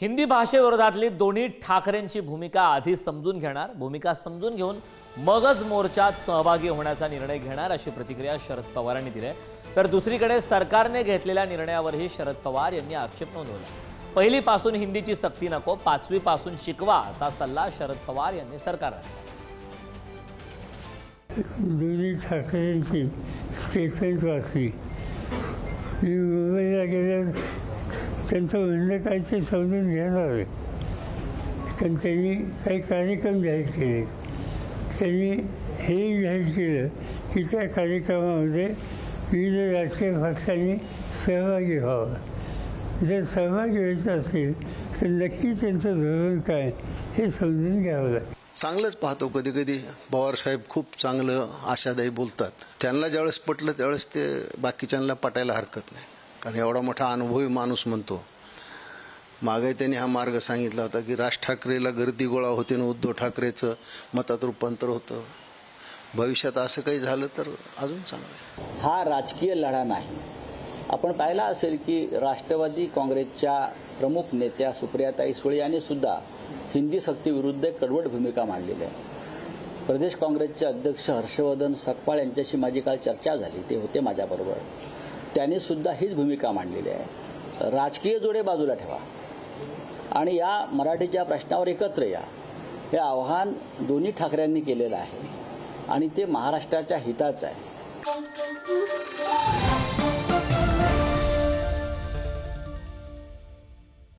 हिंदी भाषेविरोधातली दोन्ही ठाकरेंची भूमिका आधी समजून घेणार भूमिका समजून घेऊन मगच मोर्चात सहभागी होण्याचा निर्णय घेणार अशी प्रतिक्रिया शरद पवारांनी दिली आहे. तर दुसरीकडे सरकारने घेतलेल्या निर्णयावरही शरद पवार यांनी आक्षेप नोंदवला. पहिलीपासून हिंदीची सक्ती नको पाचवीपासून शिकवा असा सल्ला शरद पवार यांनी सरकारला दिला. दोन्ही ठाकरेंची स्टेटमेंट वाचली. मुंबईला त्यांचं म्हणणं काय ते समजून घेणार आहे. कारण त्यांनी काही कार्यक्रम जाहीर केले. त्यांनी हे जाहीर केलं की त्या कार्यक्रमामध्ये विविध राजकीय पक्षांनी सहभागी व्हावं. जर सहभागी व्हायचं असेल तर नक्की त्यांचं धोरण काय हे समजून घ्यावं लागेल. चांगलंच पाहतो कधी कधी पवारसाहेब खूप चांगलं आशादायी बोलतात. त्यांना ज्यावेळेस पटलं त्यावेळेस ते बाकीच्यांना पटायला हरकत नाही. कारण एवढा मोठा अनुभवी माणूस म्हणतो. मागे त्यांनी हा मार्ग सांगितला होता की राज ठाकरेला गर्दी गोळा होते आणि उद्धव ठाकरेचं मतात रूपांतर होतं. भविष्यात असं काही झालं तर अजून चांगलं हा राजकीय लढा नाही. आपण पाहिला असेल की राष्ट्रवादी काँग्रेसच्या प्रमुख नेत्या सुप्रियाताई सुळे यांनी सुद्धा हिंदी सक्तीविरुद्ध कडवट भूमिका मांडलेली आहे. प्रदेश काँग्रेसचे अध्यक्ष हर्षवर्धन सकपाळ यांच्याशी माझी काल चर्चा झाली. ते होते माझ्याबरोबर. त्याने सुद्धा हीच भूमिका मांडलेली आहे. राजकीय जोडे बाजूला ठेवा. आणि या मराठीच्या प्रश्नावर एकत्र या. हे आव्हान दोन्ही ठाकरेंनी केलेलं आहे. आणि ते महाराष्ट्राच्या हिताचं आहे.